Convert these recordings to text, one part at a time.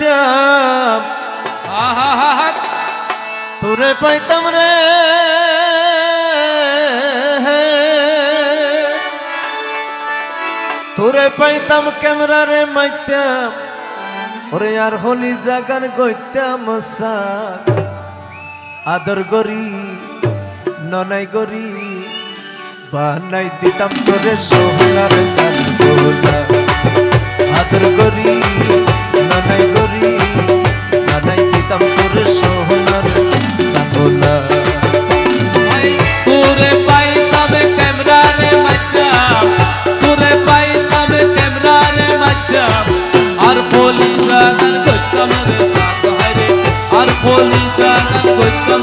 যাইতাম তোরে পাইতাম রে। তোরে পাইতাম ক্যামেরা রে মাইতাম। ওরে আর হলি জাগান গইতাম আদর গরি ননাই গরি বানাই দিতাম তোরে সোহলার সানগোলা আদর গরি ননাই গরি বানাই দিতাম তোরে সোহলার সানগোলা তোরে পাইতাম ক্যামেরারে মাইতাম, তোরে পাইতাম ক্যামেরারে মাইতাম। আর বলি গান করতাম রে সাথ হারে আর বলি গান করতাম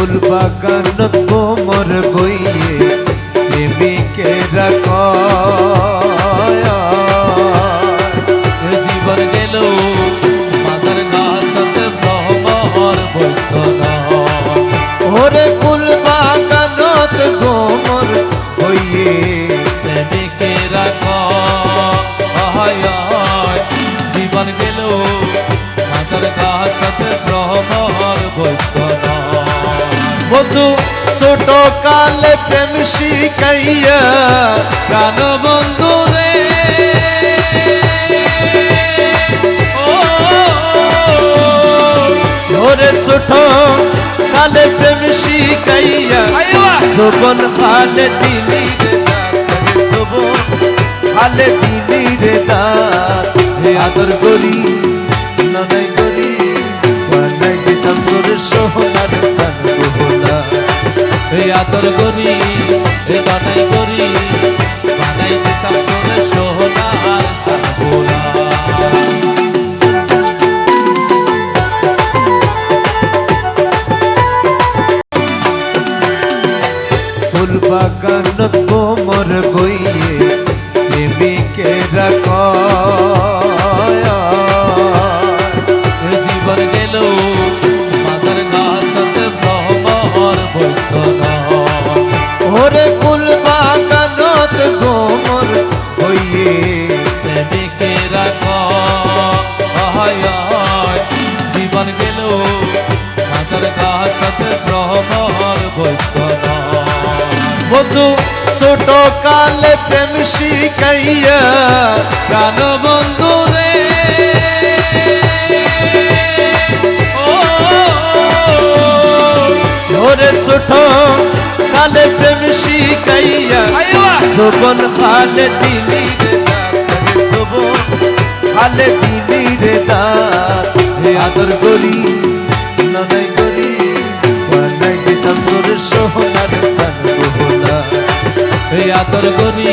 ফুল বাগানত কোমর বইয়ে প্রেমিকে রাখ জীবন গেল মাদার গাছতে ভ্রমর বৈষ্ণব। ওরে ফুল বাগানত কোমর বইয়ে প্রেমিকে রাখ জীবন গেল মাদার গাছতে ভ্রমর বধু ছোট কালে প্রেম শিখাইয়া প্রাণ বন্ধু রে ওরে ছোট কালে প্রেম শিখাইয়া শোভন ভালে দিলি রে শোভন ভালে দিলি রে করি এ বানাই করি বানাই দিতাম তোরে সোহনার ফুল বাগানত কোমর বইয়ে প্রেমিকে রাখ জীবন গেল ভ্রমর বৈষ্ণব। ওরে ফুল বাগানত কোমর বইয়ে প্রেমিকে রাখ। জীবন গেল। মাদার গাছতে ভ্রমর বৈষ্ণব। বধু ছোট কালে প্রেম শিখাইয়া প্রাণ বন্ধু শোভন ভালে দিলি রে শোভন ভালে দিলি রে হে আদর করি ননাই করি বানাই দিতাম তোর সোহনার সান হে আদর করি